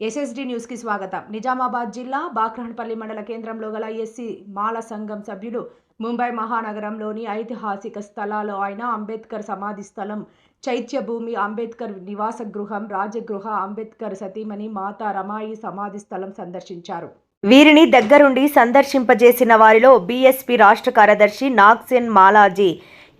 SSD న్యూస్కి స్వాగతం. నిజామాబాద్ జిల్లా బాక్రహన్పల్లి మండల కేంద్రంలో గల ఎస్సీ మాల సంఘం సభ్యులు ముంబై మహానగరంలోని ఐతిహాసిక స్థలాలు అయిన అంబేద్కర్ సమాధి స్థలం చైత్యభూమి అంబేద్కర్ నివాస గృహం రాజగృహ అంబేద్కర్ సతీమణి మాతా రమాయి సమాధి స్థలం సందర్శించారు. వీరిని దగ్గరుండి సందర్శింపజేసిన వారిలో బీఎస్పీ రాష్ట్ర కార్యదర్శి నాగ్సేన్ మాలాజీ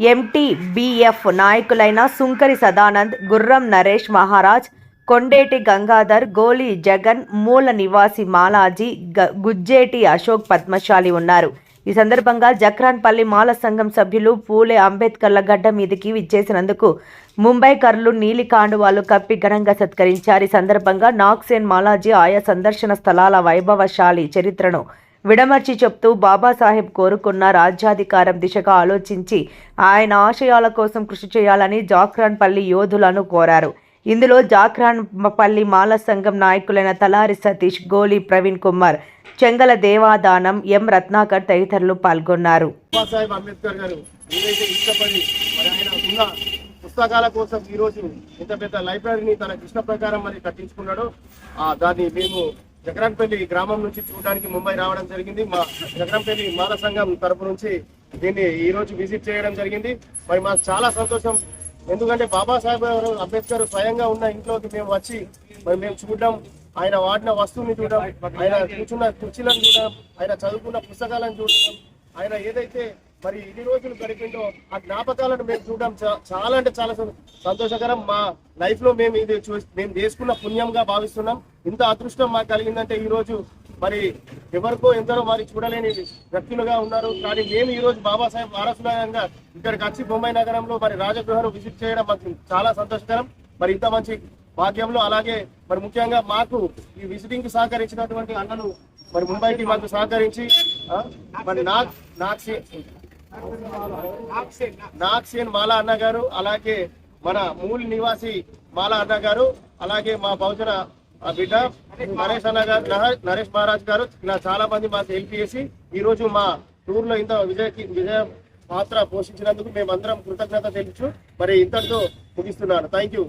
ఎంటీబీఎఫ్ నాయకులైన సుంకరి సదానంద్ గుర్రం నరేష్ మహారాజ్ కొండేటి గంగాధర్ గోలి జగన్ మూల నివాసి మాలాజీ గ- గుజ్జేటి అశోక్ పద్మశాలి ఉన్నారు. ఈ సందర్భంగా జక్రాన్పల్లి మాల సంఘం సభ్యులు పూలే అంబేద్కర్ల గడ్డ మీదకి విచ్చేసినందుకు ముంబై కర్లు నీలి కాండువాలు కప్పి ఘనంగా సత్కరించారు. ఈ సందర్భంగా నాక్సేన్ మాలాజీ ఆయా సందర్శన స్థలాల వైభవశాలి చరిత్రను విడమర్చి చెప్తూ బాబాసాహెబ్ కోరుకున్న రాజ్యాధికారం దిశగా ఆలోచించి ఆయన ఆశయాల కోసం కృషి చేయాలని జాక్రాన్పల్లి యోధులను కోరారు. ఇందులో జాక్రాన్పల్లి మాల సంఘం నాయకులైన తలారి సతీష్ గోలి ప్రవీణ్ కుమార్ చెంగల దేవాదానం ఎం రత్నాకర్ తదితరులు పాల్గొన్నారు. అంబేద్కర్ గారు ఇష్టపడి పుస్తకాల కోసం ఈ రోజు ఇంత పెద్ద లైబ్రరీని తన కృష్ణ ప్రకారం మరి కట్టించుకున్నాడో ఆ దాన్ని మేము జగరాన్పల్లి గ్రామం నుంచి చూడడానికి ముంబై రావడం జరిగింది. మా జగరాన్పల్లి మాల సంఘం తరపు నుంచి దీన్ని ఈ రోజు విజిట్ చేయడం జరిగింది. మరి మాకు చాలా సంతోషం ఎందుకంటే బాబాసాహెబ్ గారు అంబేద్కర్ స్వయంగా ఉన్న ఇంట్లోకి మేము వచ్చి మరి మేము చూడడం ఆయన వాడిన వస్తువుని చూడడం ఆయన కూర్చున్న కుర్చీలను చూడడం ఆయన చదువుకున్న పుస్తకాలను చూడడం ఆయన ఏదైతే మరి ఇన్ని రోజులు గడిపిండో ఆ జ్ఞాపకాలను మేము చూడడం చా- చాలా అంటే చాలా సంతోషకరం. మా లైఫ్లో మేము ఇది మేము చేసుకున్న పుణ్యంగా భావిస్తున్నాం. ఇంత అదృష్టం మాకు కలిగిందంటే ఈ రోజు మరి ఎవరికో ఎందరో మరి చూడలేని వ్యక్తులుగా ఉన్నారు. కానీ మేము ఈ రోజు బాబాసాహెబ్ వారసులంగా ఇక్కడికి వచ్చి బొంబాయి నగరంలో మరి రాజగృహను విజిట్ చేయడం మాకు చాలా సంతోషకరం. మరి ఇంత మంచి భాగ్యంలో అలాగే మరి ముఖ్యంగా మాకు ఈ విజిటింగ్కి సహకరించినటువంటి అన్నలు మరి ముంబైకి మాకు సహకరించి మరి నాగ్ నాగ్సే నాగ్సేన్ మాలా అన్న గారు అలాగే మన మూల్ నివాసి మాలా అన్న గారు అలాగే మా బహుజన ఆ బిడ్డ నరేష్ అన్న గారు నరేష్ మహారాజ్ గారు ఇలా చాలా మంది మాకు హెల్ప్ చేసి ఈ రోజు మా టూర్లో ఇంత విజయకి విజయ పాత్ర పోషించినందుకు మేమందరం కృతజ్ఞత తెలుసు మరి ఇంతటితో ముగిస్తున్నాను. Thank you